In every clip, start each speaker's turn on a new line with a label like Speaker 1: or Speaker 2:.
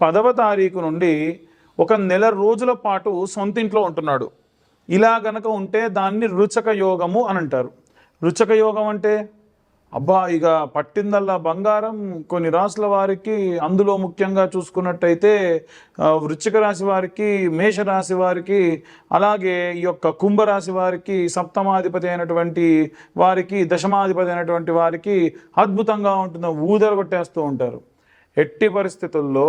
Speaker 1: పదవ తారీఖు నుండి ఒక నెల రోజుల పాటు సొంతింట్లో ఉంటున్నాడు. ఇలా గనక ఉంటే దాన్ని రుచక యోగము అని అంటారు. రుచక యోగం అంటే అబ్బా ఇక పట్టిందల్లా బంగారం. కొన్ని రాసుల వారికి అందులో ముఖ్యంగా చూసుకున్నట్టయితే ఆ, వృశ్చిక రాశి వారికి మేషరాశి వారికి అలాగే ఈ యొక్క కుంభరాశి వారికి సప్తమాధిపతి అయినటువంటి వారికి దశమాధిపతి అయినటువంటి వారికి అద్భుతంగా ఉంటుందో ఊదర కొట్టేస్తూ ఉంటారు. ఎట్టి పరిస్థితుల్లో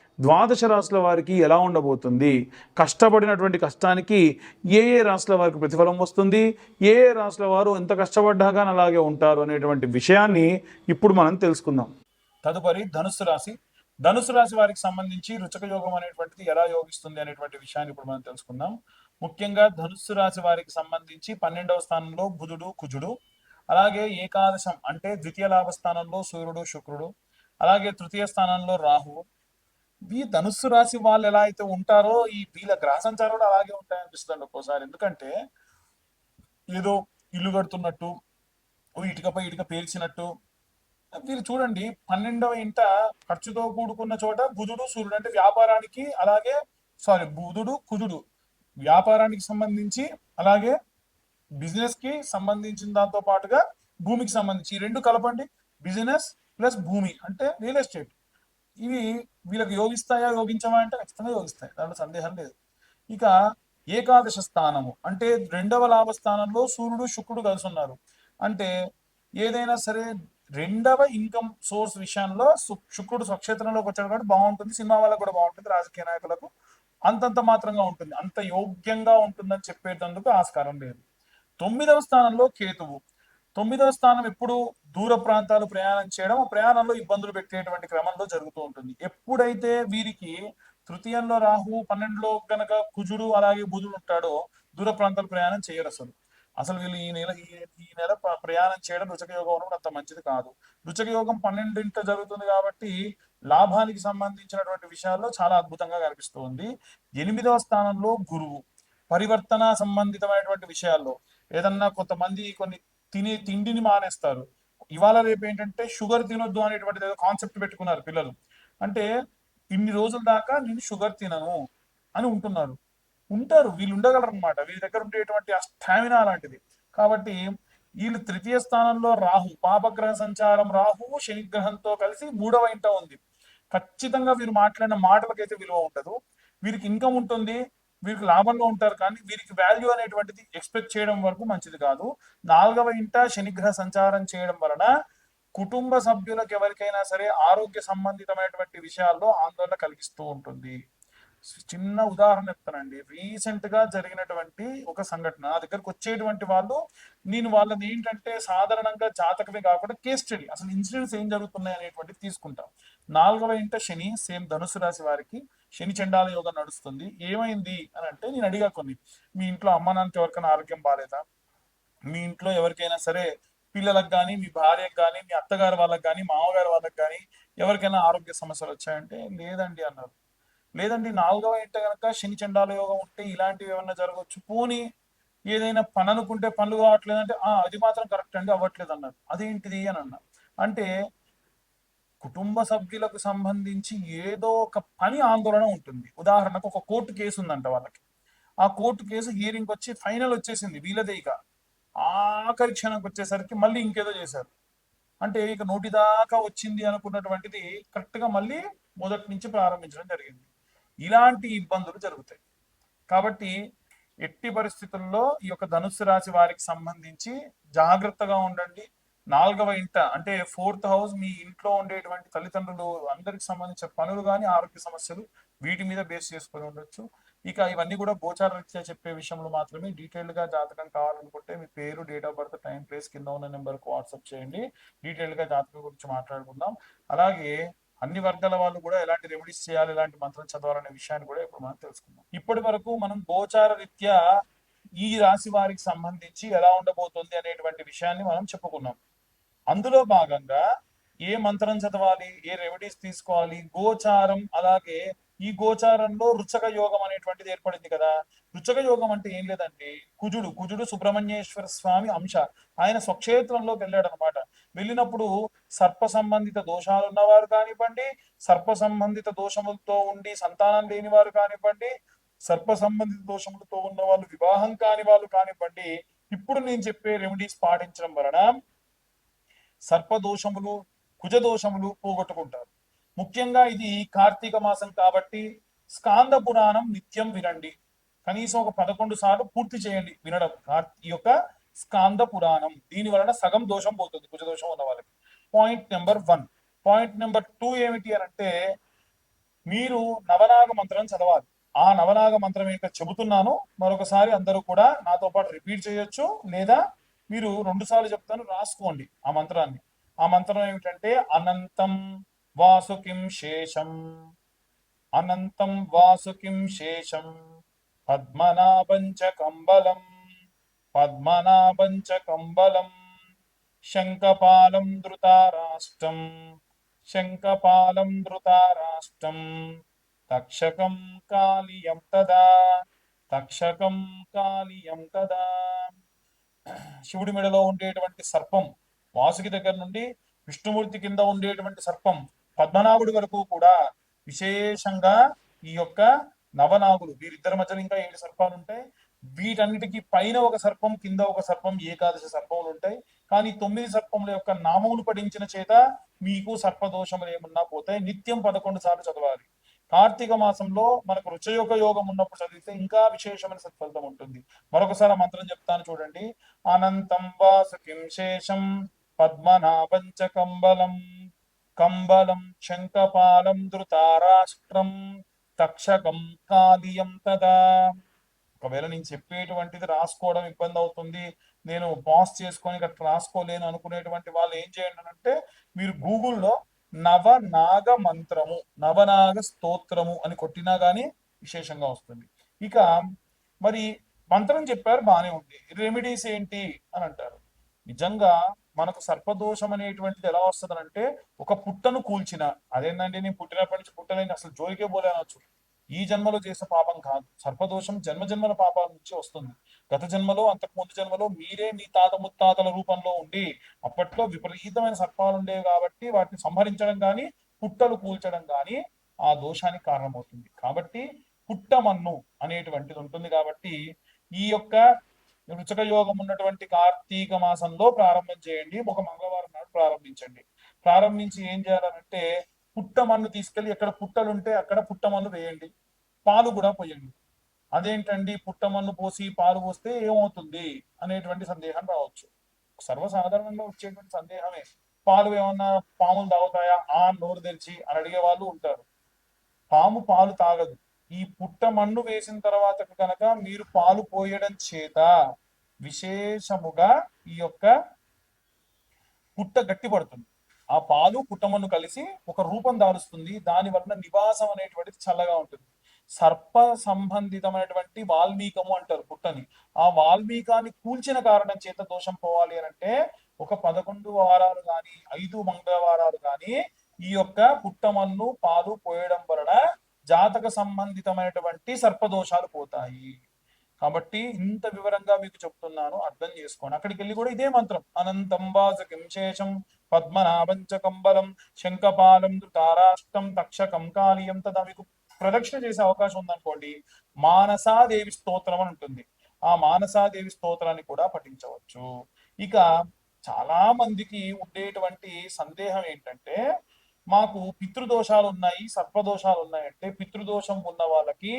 Speaker 1: ద్వాదశ రాశుల వారికి ఎలా ఉండబోతుంది? కష్టపడినటువంటి కష్టానికి ఏ ఏ రాశుల వారికి ప్రతిఫలం వస్తుంది? ఏ ఏ రాశుల వారు ఎంత కష్టపడ్డా కానీ అలాగే ఉంటారు అనేటువంటి విషయాన్ని ఇప్పుడు మనం తెలుసుకుందాం. తదుపరి ధనుస్సు రాశి. ధనుసు రాశి వారికి సంబంధించి రుచక యోగం అనేటువంటిది ఎలా యోగిస్తుంది అనేటువంటి విషయాన్ని ఇప్పుడు మనం తెలుసుకుందాం. ముఖ్యంగా ధనుస్సు రాశి వారికి సంబంధించి పన్నెండవ స్థానంలో బుధుడు కుజుడు అలాగే ఏకాదశం అంటే ద్వితీయ లాభ స్థానంలో సూర్యుడు శుక్రుడు అలాగే తృతీయ స్థానంలో రాహువు బి ధనుస్సు రాశి వాళ్ళు ఎలా అయితే ఉంటారో ఈ వీళ్ళ గ్రహ సంచారం కూడా అలాగే ఉంటాయనిపిస్తుంది ఒక్కోసారి. ఎందుకంటే ఏదో ఇల్లు కడుతున్నట్టు ఓ ఇటుకపై ఇటుక పేల్చినట్టు. మీరు చూడండి పన్నెండవ ఇంట ఖర్చుతో కూడుకున్న చోట బుధుడు సూర్యుడు అంటే వ్యాపారానికి అలాగే సారీ బుధుడు కుజుడు వ్యాపారానికి సంబంధించి అలాగే బిజినెస్కి సంబంధించిన దాంతో పాటుగా భూమికి సంబంధించి ఈ రెండు కలపండి. బిజినెస్ ప్లస్ భూమి అంటే రియల్ ఎస్టేట్. ఇవి వీళ్ళకి యోగిస్తాయా యోగించవా అంటే ఖచ్చితంగా యోగిస్తాయి. దాంట్లో సందేహం లేదు. ఇక ఏకాదశ స్థానము. అంటే రెండవ లాభ స్థానంలో సూర్యుడు శుక్రుడు కలిసి ఉన్నారు. అంటే ఏదైనా సరే రెండవ ఇన్కమ్ సోర్స్ విషయంలో సు- శుక్రుడు స్వక్షేత్రంలోకి వచ్చాడు కాబట్టి బాగుంటుంది. సినిమా వాళ్ళకు కూడా బాగుంటుంది. రాజకీయ నాయకులకు అంతంత మాత్రంగా ఉంటుంది. అంత యోగ్యంగా ఉంటుందని చెప్పేటందుకు ఆస్కారం లేదు. తొమ్మిదవ స్థానంలో కేతువు. తొమ్మిదవ స్థానం ఎప్పుడు దూర ప్రాంతాలు ప్రయాణం చేయడం ప్రయాణంలో ఇబ్బందులు పెట్టేటువంటి క్రమంలో జరుగుతూ ఉంటుంది. ఎప్పుడైతే వీరికి తృతీయంలో రాహు పన్నెండులో గనక కుజుడు అలాగే బుధుడు ఉంటాడో దూర ప్రాంతాలు ప్రయాణం చేయరు అసలు. అసలు వీళ్ళు ఈ నెల ఈ- నెల ప్రయాణం చేయడం రుచక యోగం అంత మంచిది కాదు. రుచక యోగం పన్నెండింట జరుగుతుంది కాబట్టి లాభానికి సంబంధించినటువంటి విషయాల్లో చాలా అద్భుతంగా కనిపిస్తుంది ఎనిమిదవ స్థానంలో గురువు. పరివర్తన సంబంధితమైనటువంటి విషయాల్లో ఏదన్నా కొంతమంది కొన్ని తినే తిండిని మానేస్తారు. ఇవాళ రేపు ఏంటంటే షుగర్ తినొద్దు అనేటువంటిది ఏదో కాన్సెప్ట్ పెట్టుకున్నారు పిల్లలు. అంటే ఇన్ని రోజుల దాకా నేను షుగర్ తినను అని ఉంటున్నారు. ఉంటారు వీళ్ళు ఉండగలరు అనమాట వీళ్ళ దగ్గర ఉండేటువంటి ఆ స్టామినా లాంటిది. కాబట్టి వీళ్ళు తృతీయ స్థానంలో రాహు పాపగ్రహ సంచారం రాహు శనిగ్రహంతో కలిసి మూడవ ఇంట ఉంది. ఖచ్చితంగా వీరు మాట్లాడిన మాటలకైతే విలువ ఉండదు. వీరికి ఇన్కమ్ ఉంటుంది. వీరికి లాభంలో ఉంటారు కానీ వీరికి వాల్యూ అనేటువంటిది ఎక్స్పెక్ట్ చేయడం వరకు మంచిది కాదు. నాలుగవ ఇంట శనిగ్రహ సంచారం చేయడం వలన కుటుంబ సభ్యులకు ఎవరికైనా సరే ఆరోగ్య సంబంధితమైనటువంటి విషయాల్లో ఆందోళన కలిగిస్తూ ఉంటుంది. చిన్న ఉదాహరణ చెప్తానండి. రీసెంట్గా జరిగినటువంటి ఒక సంఘటన నా దగ్గరకు వచ్చేటువంటి వాళ్ళు నేను వాళ్ళని ఏంటంటే సాధారణంగా జాతకమే కాకుండా కేస్ స్టడీ అసలు ఇన్సిడెంట్స్ ఏం జరుగుతున్నాయి అనేటువంటిది తీసుకుంటాం. నాలుగవ ఇంట శని సేమ్ ధనుసు రాశి వారికి శని చండాల యోగం నడుస్తుంది. ఏమైంది అని అంటే నేను అడిగా కొన్ని. మీ ఇంట్లో అమ్మ నాన్నకి ఎవరికైనా ఆరోగ్యం బాగాలేదా మీ ఇంట్లో ఎవరికైనా సరే పిల్లలకు కానీ మీ భార్యకు కానీ మీ అత్తగారు వాళ్ళకి కానీ మామగారు వాళ్ళకి కానీ ఎవరికైనా ఆరోగ్య సమస్యలు వచ్చాయంటే లేదండి అన్నారు. లేదండి నాలుగవ ఇంట కనుక శని చండాల యోగం ఉంటే ఇలాంటివి ఏమన్నా జరగవచ్చు పోనీ ఏదైనా పని అనుకుంటే పనులు కావట్లేదు అంటే "ఆ, అది మాత్రం కరెక్ట్ అండి అవ్వట్లేదు అన్నారు. అదేంటిది అని అన్నారు అంటే కుటుంబ సభ్యులకు సంబంధించి ఏదో ఒక పని ఆందోళన ఉంటుంది. ఉదాహరణకు ఒక కోర్టు కేసు ఉందంట వాళ్ళకి. ఆ కోర్టు కేసు హియరింగ్ వచ్చి ఫైనల్ వచ్చేసింది వీళ్ళదే ఇక ఆఖరి క్షణంకి వచ్చేసరికి మళ్ళీ ఇంకేదో చేశారు. అంటే ఇక నోటి దాకా వచ్చింది అనుకున్నటువంటిది కరెక్ట్గా మళ్ళీ మొదటి నుంచి ప్రారంభించడం జరిగింది. ఇలాంటి ఇబ్బందులు జరుగుతాయి. కాబట్టి ఎట్టి పరిస్థితుల్లో ఈ యొక్క ధనుస్సు రాశి వారికి సంబంధించి జాగ్రత్తగా ఉండండి. నాలుగవ ఇంట అంటే ఫోర్త్ హౌస్ మీ ఇంట్లో ఉండేటువంటి తల్లిదండ్రులు అందరికి సంబంధించిన పనులు కానీ ఆరోగ్య సమస్యలు వీటి మీద బేస్ చేసుకొని ఉండొచ్చు. ఇక ఇవన్నీ కూడా గోచార రీత్యా చెప్పే విషయంలో మాత్రమే డీటెయిల్డ్గా జాతకం కావాలనుకుంటే మీ పేరు date of birth time place కింద ఉన్న నెంబర్కు వాట్సాప్ చేయండి. డీటెయిల్డ్గా జాతకం గురించి మాట్లాడుకుందాం. అలాగే అన్ని వర్గాల వాళ్ళు కూడా ఎలాంటి రెమెడీస్ చేయాలి ఎలాంటి మంత్రం చదవాలనే విషయాన్ని కూడా ఇప్పుడు మనం తెలుసుకుందాం. ఇప్పటి వరకు మనం గోచార రీత్యా ఈ రాశి వారికి సంబంధించి ఎలా ఉండబోతుంది అనేటువంటి విషయాన్ని మనం చెప్పుకున్నాం. అందులో భాగంగా ఏ మంత్రం చదవాలి ఏ రెమెడీస్ తీసుకోవాలి గోచారం అలాగే ఈ గోచారంలో రుచక యోగం అనేటువంటిది ఏర్పడింది కదా. రుచక యోగం అంటే ఏం లేదండి కుజుడు కుజుడు సుబ్రహ్మణ్యేశ్వర స్వామి అంశ. ఆయన స్వక్షేత్రంలోకి వెళ్ళాడు అనమాట వెళ్ళినప్పుడు సర్ప సంబంధిత దోషాలు ఉన్నవారు కానివ్వండి సర్ప సంబంధిత దోషములతో ఉండి సంతానం లేని వారు కానివ్వండి సర్ప సంబంధిత దోషములతో ఉన్న వాళ్ళు వివాహం కాని వాళ్ళు కానివ్వండి ఇప్పుడు నేను చెప్పే రెమెడీస్ పాటించడం వలన సర్పదోషములు కుజదోషములు పోగొట్టుకుంటారు. ముఖ్యంగా ఇది కార్తీక మాసం కాబట్టి స్కాంద పురాణం నిత్యం వినండి. కనీసం ఒక పదకొండు సార్లు పూర్తి చేయండి వినడం. ఈ యొక్క స్కాంద పురాణం. దీని వలన సగం దోషం పోతుంది కుజదోషం ఉన్న వాళ్ళకి. Point number one. Point number two ఏమిటి అని అంటే మీరు నవనాగ మంత్రం చదవాలి. ఆ నవనాగ మంత్రం ఏంటో చెబుతున్నాను. మరొకసారి అందరూ కూడా నాతో పాటు రిపీట్ చేయొచ్చు లేదా మీరు రెండు సార్లు చెప్తాను రాసుకోండి ఆ మంత్రాన్ని. ఆ మంత్రం ఏమిటంటే అనంతం వాసుకిం శేషం అనంతం వాసుకిం శేషం పద్మనాభంచ కంబలం పద్మనాభంచ కంబలం శంఖపాలం ధృతారాష్ట్రం శంఖపాలం ధృతారాష్ట్రం తక్షకం కాళియం తదా తక్షకం కాళియం తదా. శివుడి మెడలో ఉండేటువంటి సర్పం వాసుకి దగ్గర నుండి విష్ణుమూర్తి కింద ఉండేటువంటి సర్పం పద్మనాభుడి వరకు కూడా విశేషంగా ఈ యొక్క నవనాగులు వీరిద్దరి మధ్యలో ఇంకా ఏడు సర్పాలు ఉంటాయి. వీటన్నిటికీ పైన ఒక సర్పం కింద ఒక సర్పం ఏకాదశి సర్పములు ఉంటాయి. కానీ తొమ్మిది సర్పముల యొక్క నామములు పఠించిన చేత మీకు సర్పదోషములు ఏమన్నా పోతాయి. నిత్యం పదకొండు సార్లు చదవాలి. కార్తీక మాసంలో మనకు రుచయోగ యోగం ఉన్నప్పుడు చదివితే ఇంకా విశేషమైన సత్ఫలితం ఉంటుంది. మరొకసారి మంత్రం చెప్తాను చూడండి. అనంతం వాసుకిం శేషం పద్మనాభంచ కంబలం కంబలం శంఖపాలం ధృతారాష్ట్రం తక్షకం కాలియం తదా. ఒకవేళ నేను చెప్పేటువంటిది రాసుకోవడం ఇబ్బంది అవుతుంది నేను పాస్ చేసుకొని అట్లా రాసుకోలేను అనుకునేటువంటి వాళ్ళు ఏం చేయండి అంటే మీరు గూగుల్లో నవనాగ మంత్రము నవనాగ స్తోత్రము అని కొట్టినా గానీ విశేషంగా వస్తుంది. ఇక మరి మంత్రం చెప్పారు బానే ఉంది. రెమెడీస్ ఏంటి అని అంటారు. నిజంగా మనకు సర్పదోషం అనేటువంటిది ఎలా వస్తుందనంటే ఒక పుట్టను కూల్చిన అదేంటంటే నేను పుట్టినప్పటి నుంచి పుట్టలేని అసలు జోలికే పోలే అనొచ్చు. ఈ జన్మలో చేసే పాపం కాదు. సర్పదోషం జన్మ జన్మల పాపాల నుంచి వస్తుంది. గత జన్మలో అంతకు ముందు జన్మలో మీరే మీ తాత ముత్తాతల రూపంలో ఉండి అప్పట్లో విపరీతమైన సర్పాలు ఉండేవి కాబట్టి వాటిని సంహరించడం కానీ పుట్టలు కూల్చడం కానీ ఆ దోషానికి కారణమవుతుంది. కాబట్టి పుట్టమన్ను అనేటువంటిది ఉంటుంది కాబట్టి ఈ యొక్క రుచక యోగం ఉన్నటువంటి కార్తీక మాసంలో ప్రారంభం చేయండి. ఒక మంగళవారం నాడు ప్రారంభించండి. ప్రారంభించి ఏం చేయాలంటే పుట్టమన్ను తీసుకెళ్ళి ఎక్కడ పుట్టలు ఉంటే అక్కడ పుట్టమన్ను వేయండి. పాలు కూడా పోయండి. అదేంటండి? పుట్టమన్ను పోసి పాలు పోస్తే ఏమవుతుంది? అనేటువంటి సందేహం రావచ్చు. సర్వసాధారణంగా వచ్చేటువంటి సందేహమే. పాలు ఏమన్నా పాములు తాగుతాయా? ఆ నోరు తెరిచి అని అడిగే వాళ్ళు ఉంటారు. పాము పాలు తాగదు. ఈ పుట్ట మన్ను వేసిన తర్వాత కనుక మీరు పాలు పోయడం చేత విశేషముగా ఈ యొక్క పుట్ట గట్టిపడుతుంది. ఆ పాలు పుట్టమన్ను కలిసి ఒక రూపం దారుస్తుంది. దాని వలన నివాసం అనేటువంటిది చల్లగా ఉంటుంది. సర్ప సంబంధితమైనటువంటి వాల్మీకము అంటారు పుట్టని. ఆ వాల్మీకాన్ని కూల్చిన కారణం చేత దోషం పోవాలి అని అంటే ఒక పదకొండు వారాలు కానీ ఐదు మంగళవారాలు కానీ ఈ యొక్క పుట్టమన్ను పాలు పోయడం వలన జాతక సంబంధితమైనటువంటి సర్పదోషాలు పోతాయి. కాబట్టి ఇంత వివరంగా మీకు చెప్తున్నాను. అర్థం చేసుకోండి. అక్కడికి వెళ్ళి కూడా ఇదే మంత్రం. అనంతం వాసకిం కింశేషం పద్మనాభంచ కంబలం శంఖపాలం తారాష్టం తక్షకం కాళీయం తదా మీకు ప్రదక్షిణ చేసే అవకాశం ఉందనుకోండి మానసాదేవి స్తోత్రం అని ఉంటుంది. ఆ మానసాదేవి స్తోత్రాన్ని కూడా పఠించవచ్చు. ఇక చాలా మందికి ఉండేటువంటి సందేహం ఏంటంటే మాకు పితృదోషాలు ఉన్నాయి సర్పదోషాలు ఉన్నాయి అంటే పితృదోషం ఉన్న వాళ్ళకి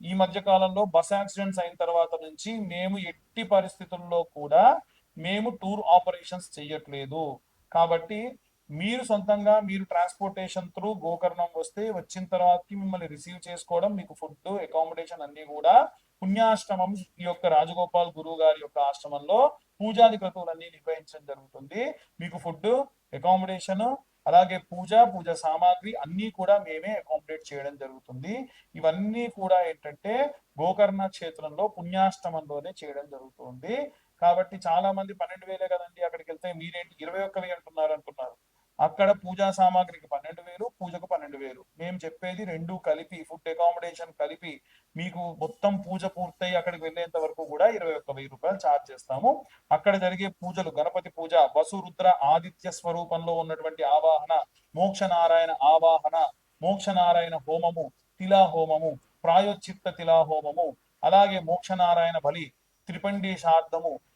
Speaker 1: ఈ మధ్య కాలంలో బస్ యాక్సిడెంట్స్ అయిన తర్వాత నుంచి మేము ఎట్టి పరిస్థితుల్లో కూడా మేము టూర్ ఆపరేషన్స్ చెయ్యట్లేదు. కాబట్టి మీరు సొంతంగా మీరు ట్రాన్స్పోర్టేషన్ త్రూ గోకర్ణం వస్తే వచ్చిన తర్వాతకి మిమ్మల్ని రిసీవ్ చేసుకోవడం మీకు ఫుడ్ అకామిడేషన్ అన్ని కూడా పుణ్యాశ్రమం ఈ యొక్క రాజగోపాల్ గురువు గారి యొక్క ఆశ్రమంలో పూజాది క్రతువులన్నీ నిర్వహించడం జరుగుతుంది. మీకు ఫుడ్ అకామిడేషన్ అలాగే పూజ పూజ సామాగ్రి అన్ని కూడా మేమే అకామిడేట్ చేయడం జరుగుతుంది. ఇవన్నీ కూడా ఏంటంటే గోకర్ణ క్షేత్రంలో పుణ్యాష్టమంలోనే చేయడం జరుగుతుంది. కాబట్టి చాలా మంది పన్నెండు వేలే కదండి అక్కడికి వెళ్తే మీరేంటి ఇరవై ఒక్క వెయ్యి అంటున్నారు అనుకున్నారు. అక్కడ పూజా సామాగ్రికి పన్నెండు వేలు పూజకు పన్నెండు వేలు. మేము చెప్పేది రెండు కలిపి ఫుడ్ అకామిడేషన్ కలిపి మీకు మొత్తం పూజ పూర్తయి అక్కడికి వెళ్ళేంత వరకు కూడా ఇరవై ఒక్క వెయ్యి రూపాయలు ఛార్జ్ చేస్తాము. అక్కడ జరిగే పూజలు గణపతి పూజ వసు రుద్ర ఆదిత్య స్వరూపంలో ఉన్నటువంటి ఆవాహన మోక్ష నారాయణ ఆవాహన మోక్ష నారాయణ హోమము తిలా హోమము ప్రాయోచిత్త తిలా హోమము అలాగే మోక్ష నారాయణ బలి త్రిపండీశార్థము